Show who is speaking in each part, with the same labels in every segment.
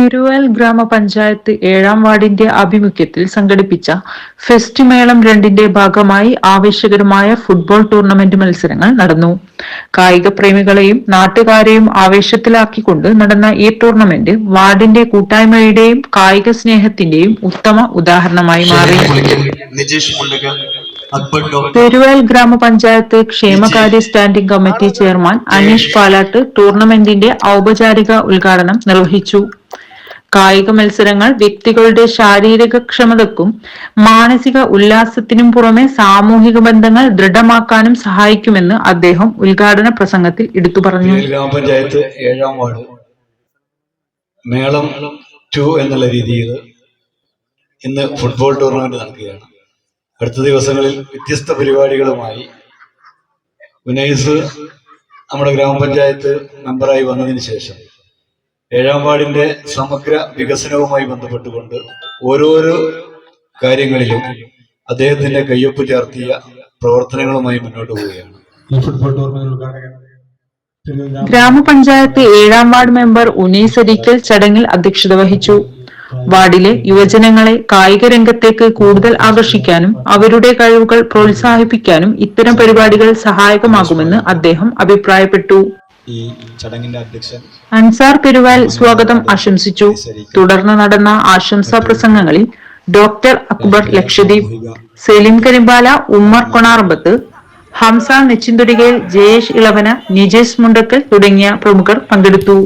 Speaker 1: തിരുവൽ ഗ്രാമപഞ്ചായത്ത് ഏഴാം വാർഡിന്റെ ആഭിമുഖ്യത്തിൽ സംഘടിപ്പിച്ച ഫെസ്റ്റ് മേളം രണ്ടിന്റെ ഭാഗമായി ആവേശകരമായ ഫുട്ബോൾ ടൂർണമെന്റ് മത്സരങ്ങൾ നടന്നു. കായിക പ്രേമികളെയും നാട്ടുകാരെയും ആവേശത്തിലാക്കിക്കൊണ്ട് നടന്ന ഈ ടൂർണമെന്റ് വാർഡിന്റെ കൂട്ടായ്മയുടെയും കായിക സ്നേഹത്തിന്റെയും ഉത്തമ ഉദാഹരണമായി മാറി. തെരുവൽ ഗ്രാമപഞ്ചായത്ത് ക്ഷേമകാര്യ standing committee chairman Anish Palatt ടൂർണമെന്റിന്റെ ഔപചാരിക ഉദ്ഘാടനം നിർവഹിച്ചു. കായിക മത്സരങ്ങൾ വ്യക്തികളുടെ ശാരീരിക ക്ഷമതക്കും മാനസിക ഉല്ലാസത്തിനും പുറമെ സാമൂഹിക ബന്ധങ്ങൾ ദൃഢമാക്കാനും സഹായിക്കുമെന്ന് അദ്ദേഹം ഉദ്ഘാടന പ്രസംഗത്തിൽ എടുത്തു പറഞ്ഞു.
Speaker 2: ഗ്രാമപഞ്ചായത്ത് ഏഴാം വാർഡ്. മേളം ടു എന്നുള്ള രീതിയിൽ ഇന്ന് ഫുട്ബോൾ ടൂർണമെന്റ് നടക്കുകയാണ്. അടുത്ത ദിവസങ്ങളിൽ വ്യത്യസ്ത പരിപാടികളുമായി ഉനൈസ് നമ്മുടെ ഗ്രാമപഞ്ചായത്ത് മെമ്പറായി വന്നതിന് ശേഷം ഏഴാം വാർഡിന്റെ സമഗ്ര വികസനവുമായി ബന്ധപ്പെട്ടുകൊണ്ട് ഓരോരോ കാര്യങ്ങളിലും അദ്ദേഹത്തിന്റെ കയ്യൊപ്പ് ചേർത്തിയ പ്രവർത്തനങ്ങളുമായി മുന്നോട്ട് പോവുകയാണ്.
Speaker 1: ഗ്രാമപഞ്ചായത്ത് ഏഴാം വാർഡ് മെമ്പർ ഉനീസ് അരിക്കൽ ചടങ്ങിൽ അധ്യക്ഷത വഹിച്ചു. വാർഡിലെ യുവജനങ്ങളെ കായിക രംഗത്തേക്ക് കൂടുതൽ ആകർഷിക്കാനും അവരുടെ കഴിവുകൾ പ്രോത്സാഹിപ്പിക്കാനും ഇത്തരം പരിപാടികൾ സഹായകമാകുമെന്ന് അദ്ദേഹം അഭിപ്രായപ്പെട്ടു.
Speaker 3: ഈ ചടങ്ങിന്റെ അധ്യക്ഷൻ
Speaker 1: അൻസാർ പെരുവാൽ സ്വാഗതം ആശംസിച്ചു. തുടർന്ന് നടന്ന ആശംസാ പ്രസംഗങ്ങളിൽ ഡോക്ടർ അക്ബർ ലക്ഷദ്വീപ് സെലിം കരിമ്പാല ഉമ്മർ കൊണാർബത്ത് ഹംസ നെച്ചിന്തുടികയിൽ ജയേഷ് ഇളവന നിജേഷ് മുണ്ടക്കൽ തുടങ്ങിയ പ്രമുഖർ പങ്കെടുത്തു.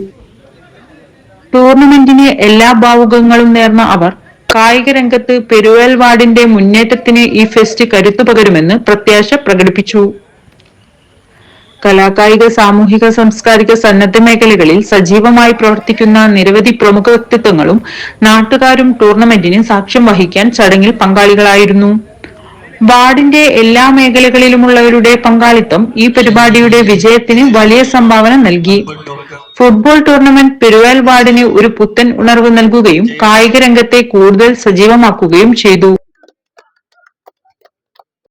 Speaker 1: ടൂർണമെന്റിന് എല്ലാ ഭാവുകങ്ങളും നേർന്ന അവർ കായിക രംഗത്ത് പെരുവേൽ വാർഡിന്റെ മുന്നേറ്റത്തിന് ഈ ഫെസ്റ്റ് കരുത്തു പകരുമെന്ന് പ്രത്യാശ പ്രകടിപ്പിച്ചു. കലാകായിക സാമൂഹിക സാംസ്കാരിക സന്നദ്ധ മേഖലകളിൽ സജീവമായി പ്രവർത്തിക്കുന്ന നിരവധി പ്രമുഖ വ്യക്തിത്വങ്ങളും നാട്ടുകാരും ടൂർണമെന്റിന് സാക്ഷ്യം വഹിക്കാൻ ചടങ്ങിൽ പങ്കാളികളായിരുന്നു. വാർഡിന്റെ എല്ലാ മേഖലകളിലുമുള്ളവരുടെ പങ്കാളിത്തം ഈ പരിപാടിയുടെ വിജയത്തിന് വലിയ സംഭാവന നൽകി. ഫുട്ബോൾ ടൂർണമെന്റ് പെരുവാൽ വാർഡിന് ഒരു പുത്തൻ ഉണർവ് നൽകുകയും കായിക രംഗത്തെ കൂടുതൽ സജീവമാക്കുകയും ചെയ്തു.